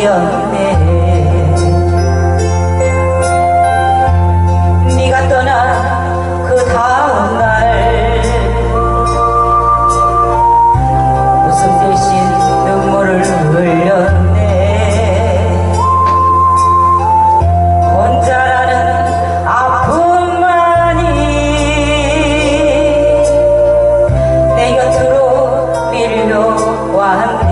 기억이네 네가 떠난 그 다음날 웃음 대신 눈물을 흘렸네. 혼자라는 아픔만이 내 곁으로 밀려왔네.